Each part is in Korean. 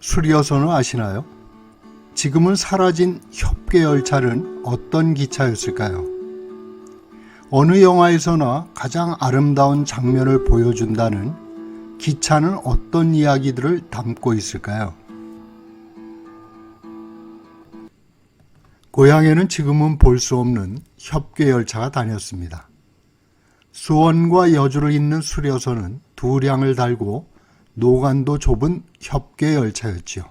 수리어선을 아시나요? 지금은 사라진 협계 열차는 어떤 기차였을까요? 어느 영화에서나 가장 아름다운 장면을 보여준다는 기차는 어떤 이야기들을 담고 있을까요? 고향에는 지금은 볼 수 없는 협계 열차가 다녔습니다. 수원과 여주를 잇는 수려선은 두 량을 달고 노간도 좁은 협계 열차였지요.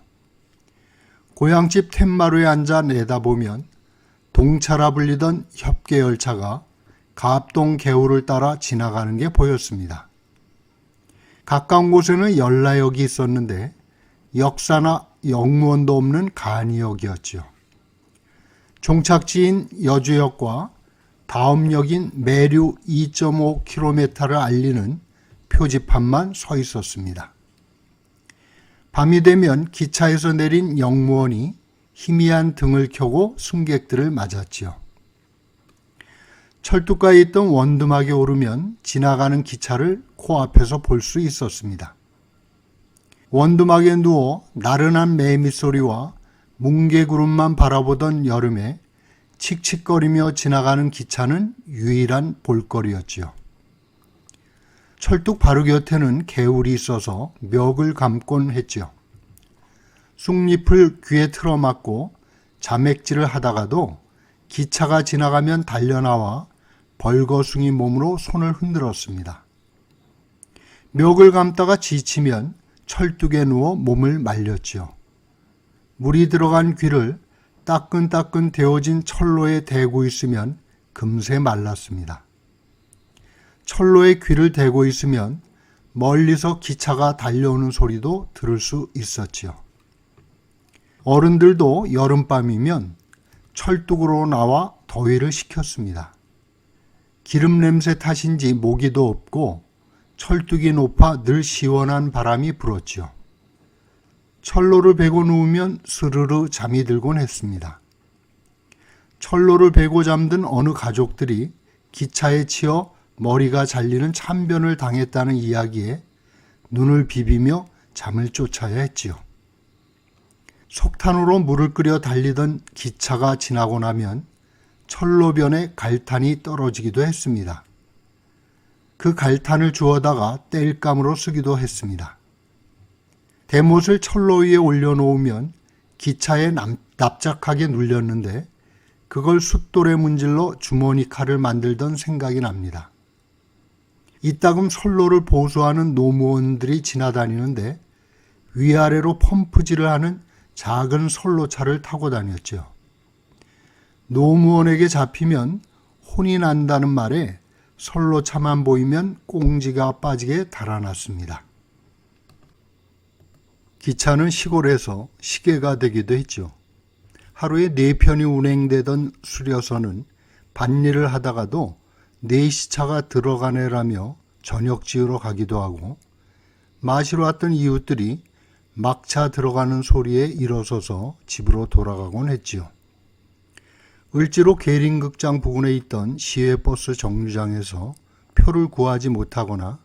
고향집 툇마루에 앉아 내다보면 동차라 불리던 협계 열차가 갑동 개울을 따라 지나가는 게 보였습니다. 가까운 곳에는 연라역이 있었는데 역사나 역무원도 없는 간이역이었지요. 종착지인 여주역과 다음 역인 매류 2.5km를 알리는 표지판만 서 있었습니다. 밤이 되면 기차에서 내린 역무원이 희미한 등을 켜고 승객들을 맞았지요. 철도가에 있던 원두막에 오르면 지나가는 기차를 코앞에서 볼 수 있었습니다. 원두막에 누워 나른한 매미 소리와 뭉게구름만 바라보던 여름에 칙칙거리며 지나가는 기차는 유일한 볼거리였지요. 철뚝 바로 곁에는 개울이 있어서 멱을 감곤 했지요. 쑥잎을 귀에 틀어막고 자맥질을 하다가도 기차가 지나가면 달려나와 벌거숭이 몸으로 손을 흔들었습니다. 멱을 감다가 지치면 철뚝에 누워 몸을 말렸지요. 물이 들어간 귀를 따끈따끈 데워진 철로에 대고 있으면 금세 말랐습니다. 철로에 귀를 대고 있으면 멀리서 기차가 달려오는 소리도 들을 수 있었지요. 어른들도 여름밤이면 철뚝으로 나와 더위를 식혔습니다. 기름 냄새 탓인지 모기도 없고 철뚝이 높아 늘 시원한 바람이 불었지요. 철로를 베고 누우면 스르르 잠이 들곤 했습니다. 철로를 베고 잠든 어느 가족들이 기차에 치여 머리가 잘리는 참변을 당했다는 이야기에 눈을 비비며 잠을 쫓아야 했지요. 석탄으로 물을 끓여 달리던 기차가 지나고 나면 철로변에 갈탄이 떨어지기도 했습니다. 그 갈탄을 주워다가 땔감으로 쓰기도 했습니다. 대못을 철로 위에 올려놓으면 기차에 납작하게 눌렸는데 그걸 숫돌에 문질러 주머니 칼을 만들던 생각이 납니다. 이따금 선로를 보수하는 노무원들이 지나다니는데 위아래로 펌프질을 하는 작은 선로차를 타고 다녔죠. 노무원에게 잡히면 혼이 난다는 말에 선로차만 보이면 꽁지가 빠지게 달아났습니다. 기차는 시골에서 시계가 되기도 했죠. 하루에 네 편이 운행되던 수려선은 밭일을 하다가도 네시차가 들어가네라며 저녁 지으러 가기도 하고 마시러 왔던 이웃들이 막차 들어가는 소리에 일어서서 집으로 돌아가곤 했지요. 을지로 계림극장 부근에 있던 시외버스 정류장에서 표를 구하지 못하거나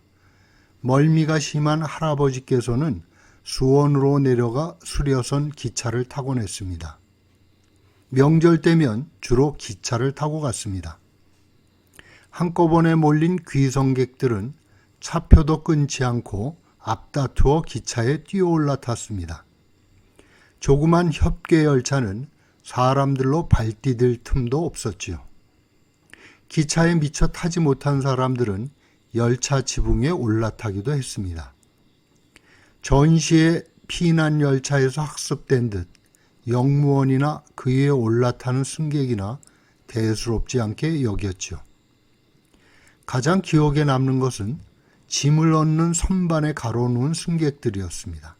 멀미가 심한 할아버지께서는 수원으로 내려가 수려선 기차를 타곤 했습니다. 명절 때면 주로 기차를 타고 갔습니다. 한꺼번에 몰린 귀성객들은 차표도 끊지 않고 앞다투어 기차에 뛰어 올라탔습니다. 조그만 협계 열차는 사람들로 발디딜 틈도 없었지요. 기차에 미처 타지 못한 사람들은 열차 지붕에 올라타기도 했습니다. 전시에 피난 열차에서 학습된 듯 영무원이나 그 위에 올라타는 승객이나 대수롭지 않게 여겼죠. 가장 기억에 남는 것은 짐을 얻는 선반에 가로놓은 승객들이었습니다.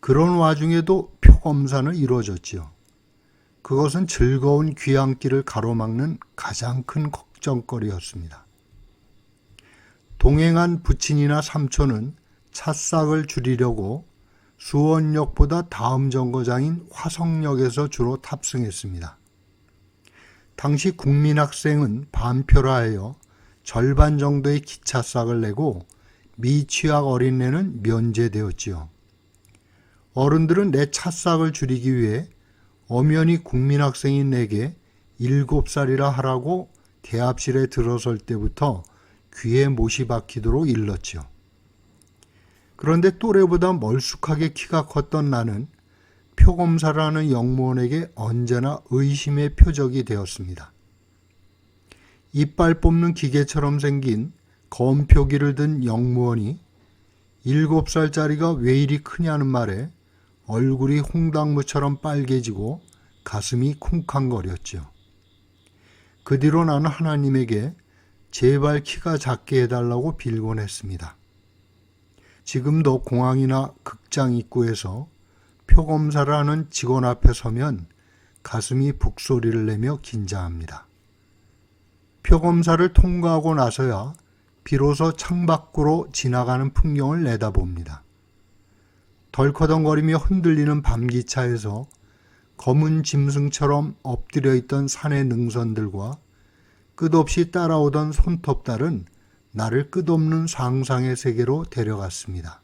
그런 와중에도 표검사는 이루어졌지요. 그것은 즐거운 귀향길을 가로막는 가장 큰 걱정거리였습니다. 동행한 부친이나 삼촌은 찻싹을 줄이려고 수원역보다 다음 정거장인 화성역에서 주로 탑승했습니다. 당시 국민학생은 반표라 하여 절반 정도의 기차싹을 내고 미취학 어린애는 면제되었지요. 어른들은 내 찻싹을 줄이기 위해 엄연히 국민학생인 내게 일곱 살이라 하라고 대합실에 들어설 때부터 귀에 못이 박히도록 일렀지요. 그런데 또래보다 멀쑥하게 키가 컸던 나는 표검사라는 영무원에게 언제나 의심의 표적이 되었습니다. 이빨 뽑는 기계처럼 생긴 검표기를 든 영무원이 일곱 살짜리가 왜 이리 크냐는 말에 얼굴이 홍당무처럼 빨개지고 가슴이 쿵쾅거렸죠. 그 뒤로 나는 하나님에게 제발 키가 작게 해달라고 빌곤 했습니다. 지금도 공항이나 극장 입구에서 표검사를 하는 직원 앞에 서면 가슴이 북소리를 내며 긴장합니다. 표검사를 통과하고 나서야 비로소 창밖으로 지나가는 풍경을 내다봅니다. 덜커덩거리며 흔들리는 밤기차에서 검은 짐승처럼 엎드려 있던 산의 능선들과 끝없이 따라오던 손톱달은 나를 끝없는 상상의 세계로 데려갔습니다.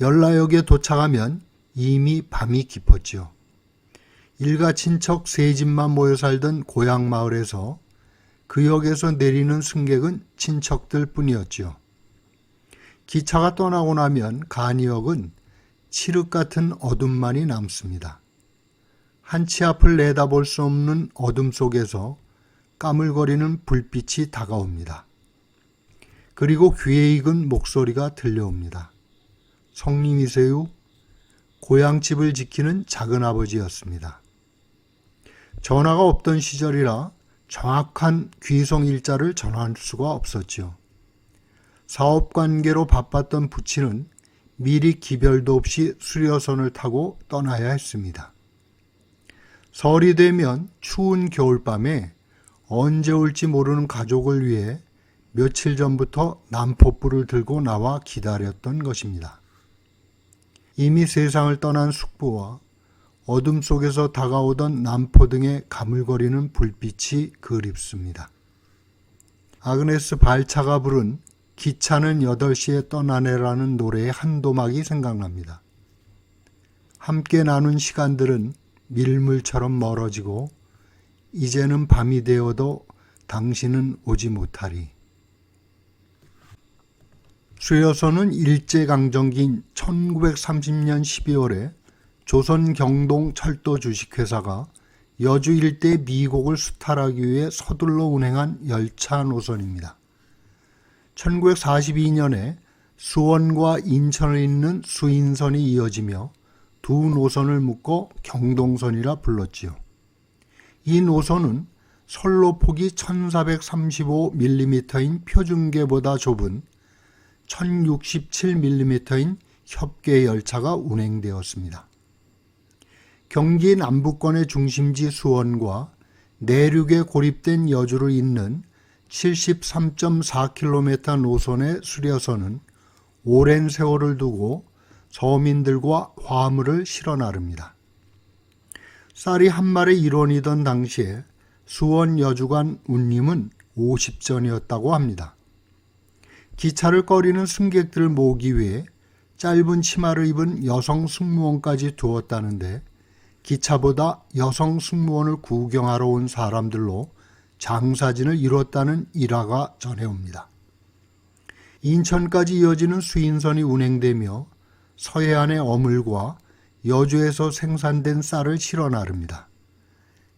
연라역에 도착하면 이미 밤이 깊었지요. 일가 친척 세 집만 모여 살던 고향 마을에서 그 역에서 내리는 승객은 친척들 뿐이었지요. 기차가 떠나고 나면 간이역은 칠흑 같은 어둠만이 남습니다. 한치 앞을 내다볼 수 없는 어둠 속에서 까물거리는 불빛이 다가옵니다. 그리고 귀에 익은 목소리가 들려옵니다. 성님이세요? 고향집을 지키는 작은아버지였습니다. 전화가 없던 시절이라 정확한 귀송 일자를 전할 수가 없었지요. 사업 관계로 바빴던 부친은 미리 기별도 없이 수려선을 타고 떠나야 했습니다. 설이 되면 추운 겨울밤에 언제 올지 모르는 가족을 위해 며칠 전부터 남포불을 들고 나와 기다렸던 것입니다. 이미 세상을 떠난 숙부와 어둠 속에서 다가오던 남포 등의 가물거리는 불빛이 그립습니다. 아그네스 발차가 부른 기차는 8시에 떠나네라는 노래의 한 도막이 생각납니다. 함께 나눈 시간들은 밀물처럼 멀어지고 이제는 밤이 되어도 당신은 오지 못하리. 수여서는 일제강점기인 1930년 12월에 조선 경동 철도 주식회사가 여주 일대 미곡을 수탈하기 위해 서둘러 운행한 열차 노선입니다. 1942년에 수원과 인천을 잇는 수인선이 이어지며 두 노선을 묶어 경동선이라 불렀지요. 이 노선은 선로 폭이 1435mm인 표준계보다 좁은 1067mm인 협계 열차가 운행되었습니다. 경기 남부권의 중심지 수원과 내륙에 고립된 여주를 잇는 73.4km 노선의 수려선은 오랜 세월을 두고 서민들과 화물을 실어 나릅니다. 쌀이 한 마리 일원이던 당시에 수원 여주간 운임은 50전이었다고 합니다. 기차를 꺼리는 승객들을 모으기 위해 짧은 치마를 입은 여성 승무원까지 두었다는데 기차보다 여성 승무원을 구경하러 온 사람들로 장사진을 이뤘다는 일화가 전해옵니다. 인천까지 이어지는 수인선이 운행되며 서해안의 어물과 여주에서 생산된 쌀을 실어 나릅니다.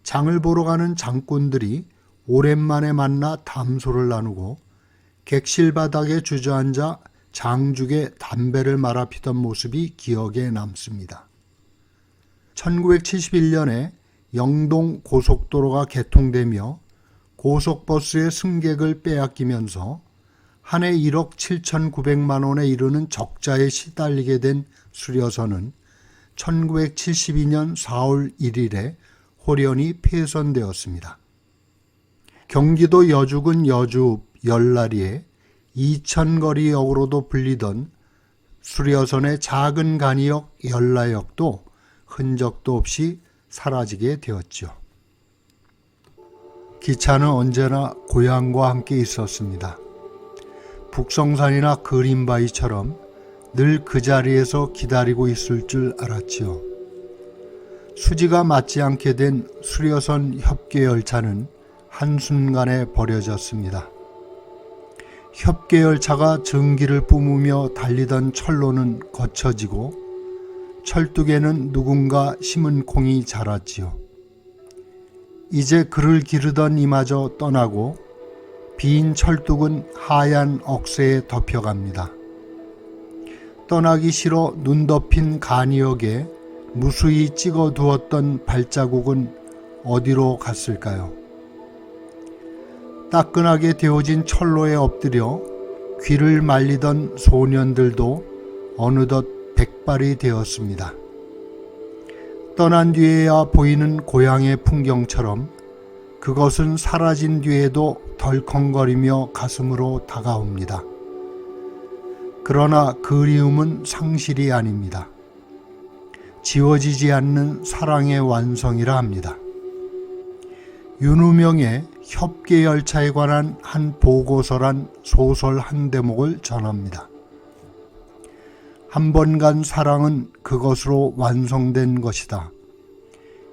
장을 보러 가는 장꾼들이 오랜만에 만나 담소를 나누고 객실 바닥에 주저앉아 장죽에 담배를 말아 피던 모습이 기억에 남습니다. 1971년에 영동 고속도로가 개통되며 고속버스의 승객을 빼앗기면서 한 해 1억 7,900만 원에 이르는 적자에 시달리게 된 수려선은 1972년 4월 1일에 홀연히 폐선되었습니다. 경기도 여주군 여주 열라리에 이천거리역으로도 불리던 수려선의 작은 간이역 열라역도 흔적도 없이 사라지게 되었죠. 기차는 언제나 고향과 함께 있었습니다. 북성산이나 그린바위처럼 늘 그 자리에서 기다리고 있을 줄 알았지요. 수지가 맞지 않게 된 수려선 협계 열차는 한순간에 버려졌습니다. 협계 열차가 전기를 뿜으며 달리던 철로는 거쳐지고 철뚝에는 누군가 심은 콩이 자랐지요. 이제 그를 기르던 이마저 떠나고 빈 철뚝은 하얀 억새에 덮여갑니다. 떠나기 싫어 눈 덮인 간이역에 무수히 찍어 두었던 발자국은 어디로 갔을까요? 따끈하게 데워진 철로에 엎드려 귀를 말리던 소년들도 어느덧 백발이 되었습니다. 떠난 뒤에야 보이는 고향의 풍경처럼 그것은 사라진 뒤에도 덜컹거리며 가슴으로 다가옵니다. 그러나 그리움은 상실이 아닙니다. 지워지지 않는 사랑의 완성이라 합니다. 윤우명의 협계 열차에 관한 한 보고서란 소설 한 대목을 전합니다. 한 번 간 사랑은 그것으로 완성된 것이다.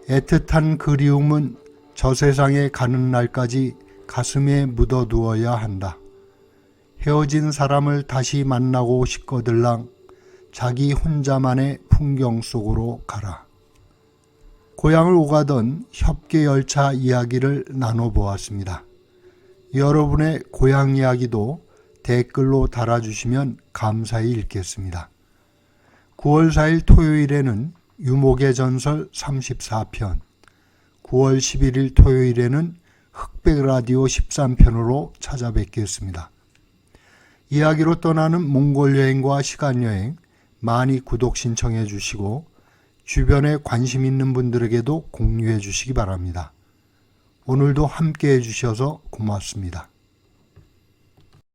애틋한 그리움은 저 세상에 가는 날까지 가슴에 묻어두어야 한다. 헤어진 사람을 다시 만나고 싶거들랑 자기 혼자만의 풍경 속으로 가라. 고향을 오가던 협계 열차 이야기를 나눠보았습니다. 여러분의 고향 이야기도 댓글로 달아주시면 감사히 읽겠습니다. 9월 4일 토요일에는 유목의 전설 34편, 9월 11일 토요일에는 흑백 라디오 13편으로 찾아뵙겠습니다. 이야기로 떠나는 몽골 여행과 시간 여행 많이 구독 신청해 주시고 주변에 관심 있는 분들에게도 공유해 주시기 바랍니다. 오늘도 함께 해 주셔서 고맙습니다.